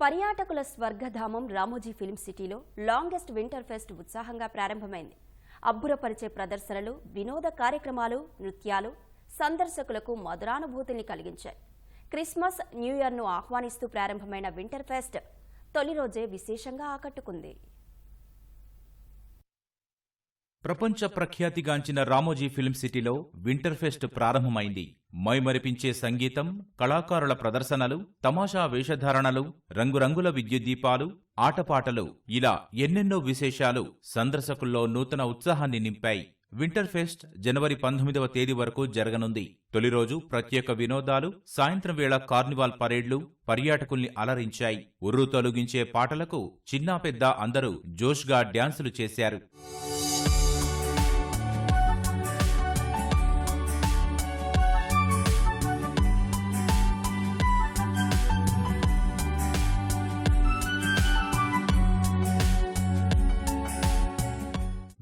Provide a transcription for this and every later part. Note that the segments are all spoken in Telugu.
పర్యాటకుల స్వర్గధామం రామోజీ ఫిల్మ్ సిటీలో లాంగెస్ట్ వింటర్ ఫెస్ట్ ఉత్సాహంగా ప్రారంభమైంది. అబ్బురపరిచే ప్రదర్శనలు వినోద కార్యక్రమాలు నృత్యాలు సందర్శకులకు మధురానుభూతిని కలిగించాయి. క్రిస్మస్ న్యూ ఇయర్ను ఆహ్వానిస్తూ ప్రారంభమైన వింటర్ ఫెస్ట్ తొలి రోజే విశేషంగా ఆకట్టుకుంది. ప్రపంచ ప్రఖ్యాతిగాంచిన రామోజీ ఫిల్మ్ సిటీలో వింటర్ ఫెస్ట్ ప్రారంభమైంది. మైమరిపించే సంగీతం కళాకారుల ప్రదర్శనలు తమాషా వేషధారణలు రంగురంగుల విద్యుత్ దీపాలు ఆటపాటలు ఇలా ఎన్నెన్నో విశేషాలు సందర్శకుల్లో నూతన ఉత్సాహాన్ని నింపాయి. వింటర్ ఫెస్ట్ జనవరి పంతొమ్మిదవ తేదీ వరకు జరగనుంది. తొలి రోజు ప్రత్యేక వినోదాలు సాయంత్రం వేళ కార్నివాల్ పరేడ్లు పర్యాటకుల్ని అలరించాయి. ఉర్రు తొలగించే పాటలకు చిన్నా పెద్ద అందరూ జోష్గా డ్యాన్సులు చేశారు.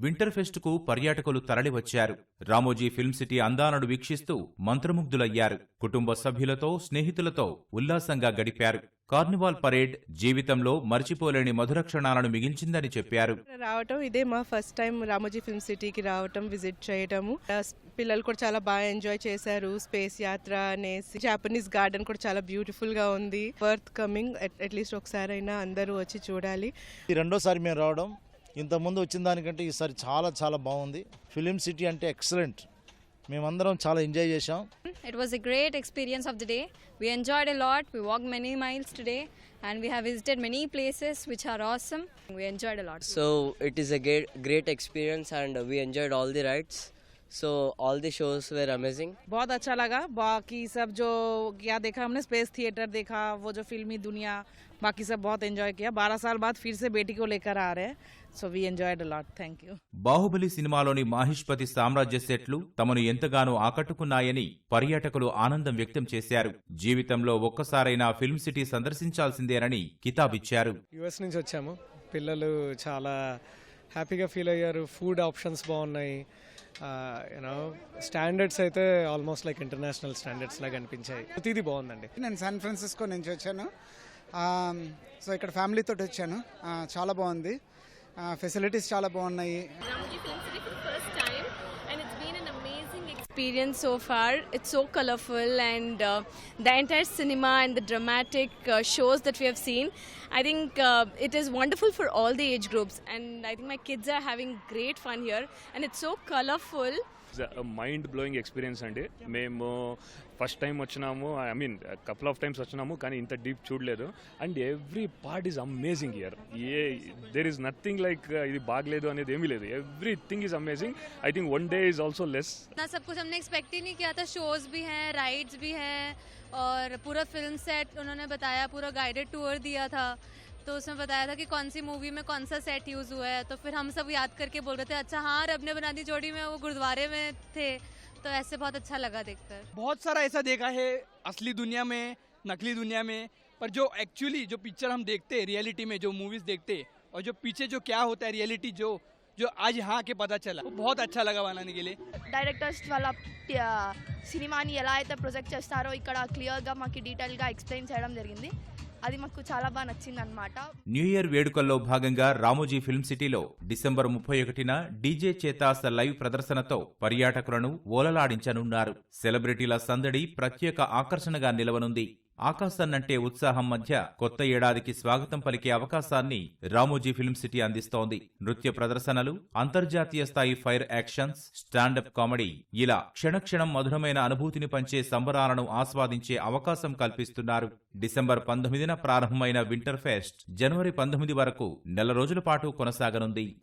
వింటర్ ఫెస్ట్కు పర్యాటకులు తరలివచ్చారు. రామోజీ ఫిల్మ్ సిటీ అందాలను వీక్షిస్తూ మంత్రముగ్ధులయ్యారు. కుటుంబ సభ్యులతో స్నేహితులతో ఉల్లాసంగా గడిపారు. కార్నివాల్ పరేడ్ జీవితంలో మర్చిపోలేని మధుర క్షణాలను మిగిల్చిందని చెప్పారు. రావటం ఇదే మా ఫస్ట్ టైం రామోజీ ఫిల్మ్ సిటీకి రావటం విజిట్ చేయటము. పిల్లలు కూడా చాలా బాగా ఎంజాయ్ చేశారు. స్పేస్ యాత్ర అనేసి జాపనీస్ గార్డెన్ కూడా చాలా బ్యూటిఫుల్గా ఉంది వర్త్ కమింగ్ అట్లీస్ట్ ఒకసారైనా అందరూ వచ్చి చూడాలి. ఈ రెండోసారి మేము రావడం ఇంతకుముందు వచ్చిన దానికంటే ఈసారి చాలా చాలా బాగుంది. ఫిలిం సిటీ అంటే ఎక్సలెంట్. మేమందరం చాలా ఎంజాయ్ చేశాం. It was a great experience of the day we enjoyed a lot we walk many miles today and we visited many places which are awesome we enjoyed a lot so it is a great experience and we enjoyed all the rides rides. So all the shows were amazing. बहुत अच्छा लगा बाकी सब जो क्या देखा हमने स्पेस थिएटर देखा वो जो फिल्मी दुनिया बाकी सब बहुत एंजॉय किया बारह साल बाद फिर से बेटी को लेकर आ रहे हैं so we enjoyed a lot thank you Baahubali సినిమాలోని మాహిష్పతి సామ్రాజ్య సెట్లు తమను ఎంతగానో ఆకట్టుకున్నాయని పర్యాటకులు ఆనందం వ్యక్తం చేశారు జీవితంలో ఒక్కసారైనా ఫిల్మ్ సిటీ సందర్శించాల్సిందేనని కితాబిచ్చారు యుఎస్ నుంచి వచ్చాము పిల్లలు చాలా హ్యాపీగా ఫీల్ అయ్యారు ఫుడ్ ఆప్షన్స్ బాగున్నాయి యూనో స్టాండర్డ్స్ అయితే ఆల్మోస్ట్ లైక్ ఇంటర్నేషనల్ స్టాండర్డ్స్ లాగా అనిపించాయి. ప్రతిదీ బాగుందండి. నేను శాన్ ఫ్రాన్సిస్కో నుంచి వచ్చాను. సో ఇక్కడ ఫ్యామిలీతో వచ్చాను. చాలా బాగుంది. ఫెసిలిటీస్ చాలా బాగున్నాయి. Experience so far. It's so colorful and uh, the entire cinema and the dramatic uh, shows that we have seen. I think uh, it is wonderful for all the age groups, and I think my kids are having great fun here. And it's so colorful. Mind blowing experience అండి మేము ఫస్ట్ టైం వచ్చినాము I mean couple of times వచ్చినాము కానీ ఇంత డీప్ చూడలేదు and every part is amazing here uh there is nothing like ఇది బాగలేదు అనేది ఏమీ లేదు everything is amazing I think one day is also less इतना सब कुछ हमने एक्सपेक्ट ही नहीं किया था शोज भी हैं राइड्स भी हैं और पूरा फिल्म सेट उन्होंने बताया पूरा गाइडेड टूर दिया था तो उसमें बताया था कि कौन सी मूवी में कौन सा सेट यूज़ हुआ है तो फिर हम सब याद करके बोल रहे थे अच्छा हाँ रब ने बना दी जोड़ी में वो गुरुद्वारे में थे तो ऐसे बहुत अच्छा लगा देखकर बहुत सारा ऐसा देखा है असली दुनिया में नकली दुनिया में पर जो एक्चुअली जो पिक्चर हम देखते हैं रियलिटी में जो मूवीज देखते हैं और जो पीछे जो क्या होता है रियलिटी जो जो आज यहाँ के पता चला वो बहुत अच्छा लगा बनाने के लिए డైరెక్టర్స్ వాళ్ళ సినిమాని ఎలా అయితే ప్రొజెక్ట్ చేస్తారో ఇక్కడ క్లియర్గా మాకు డీటెయిల్గా ఎక్స్ప్లెయిన్ చేయడం జరిగింది అది మాకు చాలా బాగా నచ్చింది అనమాట న్యూ ఇయర్ వేడుకల్లో భాగంగా రామోజీ ఫిల్మ్ సిటీలో డిసెంబర్ ముప్పై ఒకటిన డీజే చేతాస్ లైవ్ ప్రదర్శనతో పర్యాటకులను ఓలలాడించనున్నారు. సెలబ్రిటీల సందడి ప్రత్యేక ఆకర్షణగా నిలవనుంది. ఆకాశాన్నంటే ఉత్సాహం మధ్య కొత్త ఏడాదికి స్వాగతం పలికే అవకాశాన్ని రామోజీ ఫిల్మ్ సిటీ అందిస్తోంది. నృత్య ప్రదర్శనలు అంతర్జాతీయ స్థాయి ఫైర్ యాక్షన్స్ స్టాండప్ కామెడీ ఇలా క్షణక్షణం మధురమైన అనుభూతిని పంచే సంబరాలను ఆస్వాదించే అవకాశం కల్పిస్తున్నారు. డిసెంబర్ పంతొమ్మిదిన ప్రారంభమైన వింటర్ ఫెస్ట్ జనవరి పంతొమ్మిది వరకు నెల రోజుల పాటు కొనసాగనుంది.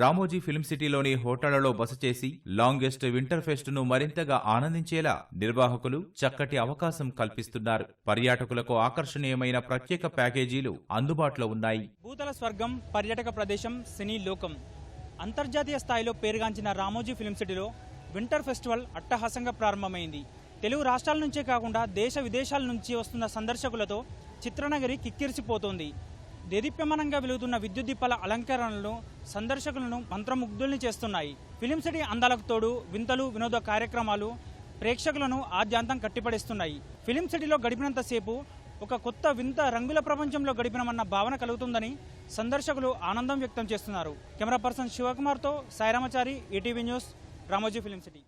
రామోజీ ఫిల్మ్ సిటీలోని హోటళ్ళలో బస చేసి లాంగెస్ట్ వింటర్ ఫెస్ట్ను మరింతగా ఆనందించేలా నిర్వాహకులు చక్కటి అవకాశం కల్పిస్తున్నారు. పర్యాటకులకు ఆకర్షణీయమైన ప్రత్యేక ప్యాకేజీలు అందుబాటులో ఉన్నాయి. భూతల స్వర్గం పర్యాటక ప్రదేశం సినీ లోకం. అంతర్జాతీయ స్థాయిలో పేరుగాంచిన రామోజీ ఫిల్మ్ సిటీలో వింటర్ ఫెస్టివల్ అట్టహాసంగా ప్రారంభమైంది. తెలుగు రాష్ట్రాల నుంచే కాకుండా దేశ విదేశాల నుంచి వస్తున్న సందర్శకులతో చిత్రనగరి కిక్కిరిసిపోతోంది. దేదీప్యమానంగా వెలుగుతున్న విద్యుత్ దీపాల అలంకరణలు సందర్శకులను మంత్రముగ్ధుల్ని చేస్తున్నాయి. ఫిలిం సిటీ అందాలకు తోడు వింతలు వినోద కార్యక్రమాలు ప్రేక్షకులను ఆద్యాంతం కట్టిపడేస్తున్నాయి. ఫిలిం సిటీలో గడిపినంతసేపు ఒక కొత్త వింత రంగుల ప్రపంచంలో గడిపినమన్న భావన కలుగుతుందని సందర్శకులు ఆనందం వ్యక్తం చేస్తున్నారు. Camera person శివకుమార్తో Sairamachari ETV news Ramoji Film City.